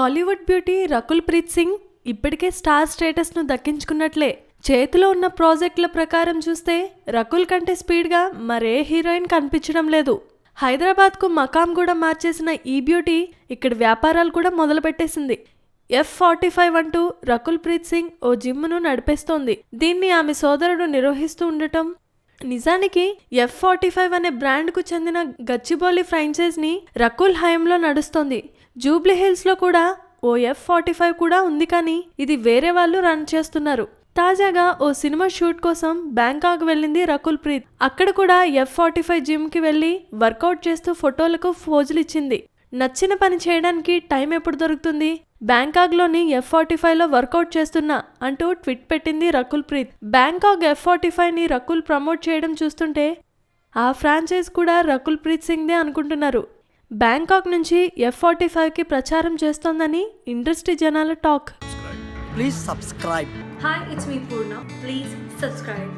Tollywood beauty Rakul Preet Singh ఇప్పటికే star స్టేటస్ను దక్కించుకున్నట్లే. చేతిలో ఉన్న ప్రాజెక్టుల ప్రకారం చూస్తే రకుల్ కంటే స్పీడ్గా మరే హీరోయిన్ కనిపించడం లేదు. హైదరాబాద్కు మకాం కూడా మార్చేసిన ఈ బ్యూటీ ఇక్కడ వ్యాపారాలు కూడా మొదలుపెట్టేసింది. ఎఫ్ ఫార్టీ ఫైవ్ అంటూ రకుల్ ప్రీత్ సింగ్ ఓ జిమ్ను నడిపేస్తోంది. దీన్ని ఆమె సోదరుడు నిర్వహిస్తూ ఉండటం నిజానికి ఎఫ్ ఫార్టీ ఫైవ్ అనే బ్రాండ్కు చెందిన గచ్చిబౌలి ఫ్రాంచైజ్ని రకుల్ హయంలో నడుస్తోంది. జూబ్లీహిల్స్లో కూడా ఓ ఎఫ్ ఫార్టీ ఫైవ్ కూడా ఉంది కానీ ఇది వేరే వాళ్ళు రన్ చేస్తున్నారు. తాజాగా ఓ సినిమా షూట్ కోసం బ్యాంకాక్ వెళ్ళింది రకుల్ ప్రీత్ అక్కడ కూడా ఎఫ్ ఫార్టీ ఫైవ్ జిమ్కి వెళ్ళి వర్కౌట్ చేస్తూ ఫోటోలకు ఫోజులు ఇచ్చింది నచ్చిన పని చేయడానికి టైం ఎప్పుడు దొరుకుతుంది? బ్యాంకాక్లోని ఎఫ్ ఫార్టీ ఫైవ్లో వర్కౌట్ చేస్తున్నా అంటూ ట్విట్ పెట్టింది Rakul Preet Bangkok F forty ఫైవ్ని Rakul promote చేయడం చూస్తుంటే ఆ ఫ్రాంచైజ్ కూడా రకుల్ ప్రీత్ సింగ్దే అనుకుంటున్నారు. బ్యాంకాక్ నుంచి ఎఫ్ ఫార్టీ ఫైవ్కి ప్రచారం చేస్తోందని ఇండస్ట్రీ జనాల talk. Please subscribe hi it's me Purna please subscribe